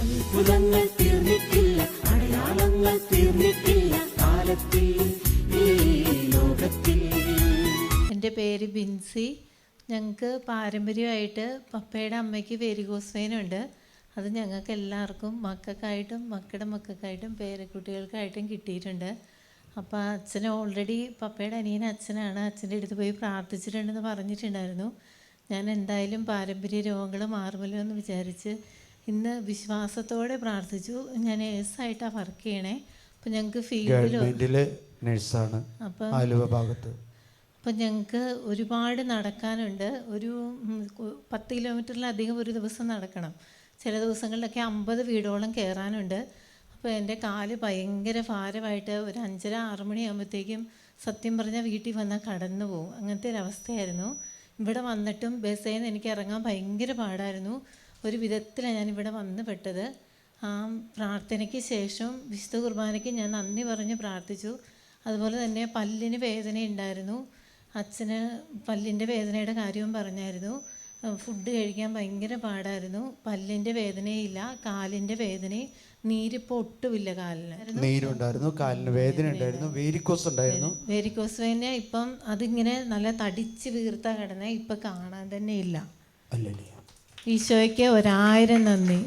അത്ഭുതങ്ങൾ തീർന്നിട്ടില്ല അടയാളങ്ങൾ തീർന്നിട്ടില്ല കാലത്തിൽ എന്റെ പേര് ബിൻസി. ഞങ്ങൾക്ക് പാരമ്പര്യമായിട്ട് പപ്പയുടെ അമ്മയ്ക്ക് വെരികോസ് വെയിനുണ്ട് അത് ഞങ്ങൾക്ക് എല്ലാവർക്കും മക്കൾക്കായിട്ടും മക്കളുടെ മക്കൾക്കായിട്ടും പേരക്കുട്ടികൾക്കായിട്ടും കിട്ടിയിട്ടുണ്ട്. അപ്പോൾ അച്ഛൻ ഓൾറെഡി പപ്പയുടെ അനിയൻ അച്ഛനാണ്. അച്ഛന്റെ അടുത്ത് പോയി പ്രാർത്ഥിച്ചിട്ടുണ്ടെന്ന് പറഞ്ഞിട്ടുണ്ടായിരുന്നു. ഞാൻ എന്തായാലും പാരമ്പര്യ രോഗങ്ങൾ മാറുമല്ലോ എന്ന് വിചാരിച്ച് ഇന്ന് വിശ്വാസത്തോടെ പ്രാർത്ഥിച്ചു. ഞാൻ നേഴ്സായിട്ടാണ് വർക്ക് ചെയ്യണേ. അപ്പോൾ ഞങ്ങൾക്ക് ഫീൽഡിൽ നഴ്സാണ് ആലുവ ഭാഗത്ത്. അപ്പം ഞങ്ങൾക്ക് ഒരുപാട് നടക്കാനുണ്ട്. ഒരു പത്ത് കിലോമീറ്ററിലധികം ഒരു ദിവസം നടക്കണം. ചില ദിവസങ്ങളിലൊക്കെ അമ്പത് വീടോളം കയറാനുണ്ട് അപ്പോൾ എന്റെ കാൽ ഭയങ്കര ഭാരമായിട്ട് ഒരു അഞ്ചര ആറ് മണിയാകുമ്പോഴത്തേക്കും സത്യം പറഞ്ഞാൽ വീട്ടിൽ വന്നാൽ കടന്നു പോകും അങ്ങനത്തെ ഒരു അവസ്ഥയായിരുന്നു. ഇവിടെ വന്നിട്ടും ബസ്സേന്ന് നിന്ന് എനിക്ക് ഇറങ്ങാൻ ഭയങ്കര പാടായിരുന്നു. ഒരു വിധത്തിലാണ് ഞാൻ ഇവിടെ വന്ന് പെട്ടത്. ആ പ്രാർത്ഥനയ്ക്ക് ശേഷം വിശുദ്ധ കുർബാനയ്ക്ക് ഞാൻ നന്ദി പറഞ്ഞ് പ്രാർത്ഥിച്ചു. അതുപോലെ തന്നെ പല്ലിന് വേദന ഉണ്ടായിരുന്നു അച്ഛന് പല്ലിന്റെ വേദനയുടെ കാര്യവും പറഞ്ഞായിരുന്നു. ഫുഡ് കഴിക്കാൻ ഭയങ്കര പാടായിരുന്നു. പല്ലിന്റെ വേദനയില്ല കാലിന്റെ വേദനയും നീരിപ്പോൾ ഒട്ടുമില്ല കാലിന്. നീരുണ്ടായിരുന്നു കാലിന് വേദന ഉണ്ടായിരുന്നു വേരിക്കോസ് ഉണ്ടായിരുന്നു. വേരിക്കോസ് വേദന ഇപ്പം അതിങ്ങനെ നല്ല തടിച്ച് വീർത്ത കിടന്നെ ഇപ്പം കാണാൻ തന്നെ ഇല്ല. അല്ലല്ലേ ഈശോയ്ക്ക് ഒരായിരം നന്ദി.